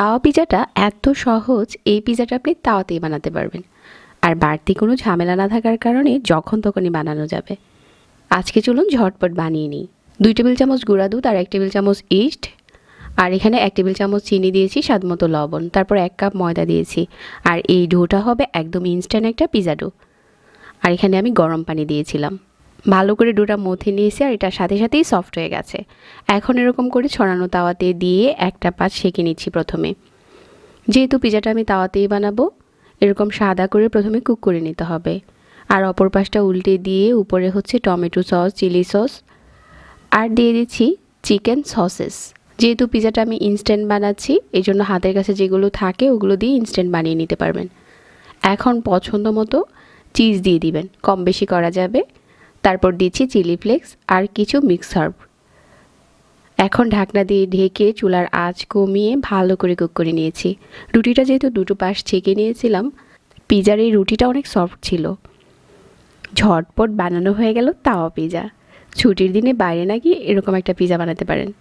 তাওয়া পিজাটা এত সহজ, এই পিজাটা আপনি তাওয়াতেই বানাতে পারবেন। আর বাড়তি কোনো ঝামেলা না থাকার কারণে যখন তখনই বানানো যাবে। আজকে চলুন ঝটপট বানিয়ে নিই। দুই টেবিল চামচ গুঁড়া দুধ আর এক টেবিল চামচ ইস্ট। আর এখানে এক টেবিল চামচ চিনি দিয়েছি স্বাদ মতো লবণ। তারপর এক কাপ ময়দা দিয়েছি। আর এই ডোটা হবে একদম ইনস্ট্যান্ট একটা পিজা ডো। আর এখানে আমি গরম পানি দিয়েছিলাম। ভালো করে ডোটা মথে নিয়েছি আর এটার সাথে সাথেই সফট হয়ে গেছে। এখন এরকম করে ছড়ানো তাওয়াতে দিয়ে একটা পাঁচ সেঁকে নিচ্ছি প্রথমে। যেহেতু পিজাটা আমি তাওয়াতেই বানাবো, এরকম সাদা করে প্রথমে কুক করে নিতে হবে। আর অপর পাশটা উল্টে দিয়ে উপরে হচ্ছে টমেটো সস চিলি সস আর দিয়ে দিচ্ছি চিকেন সসেস যেহেতু পিজাটা আমি ইনস্ট্যান্ট বানাচ্ছি এই জন্য হাতের কাছে যেগুলো থাকে ওগুলো দিয়ে ইনস্ট্যান্ট বানিয়ে নিতে পারবেন। এখন পছন্দ মতো চিজ দিয়ে দিবেন, কম বেশি করা যাবে। তারপর দিচ্ছি চিলি ফ্লেক্স আর কিছু মিক্স হার্ব। এখন ঢাকনা দিয়ে ঢেকে চুলার আঁচ কমিয়ে ভালো করে কুক করে নিয়েছি। রুটিটা যেহেতু দুটো পাশ ছেঁকে নিয়েছিলাম, পিজার এই রুটিটা অনেক সফট ছিল। ঝটপট বানানো হয়ে গেল তাওয়া পিজা। ছুটির দিনে বাইরে না গিয়ে এরকম একটা পিজা বানাতে পারেন।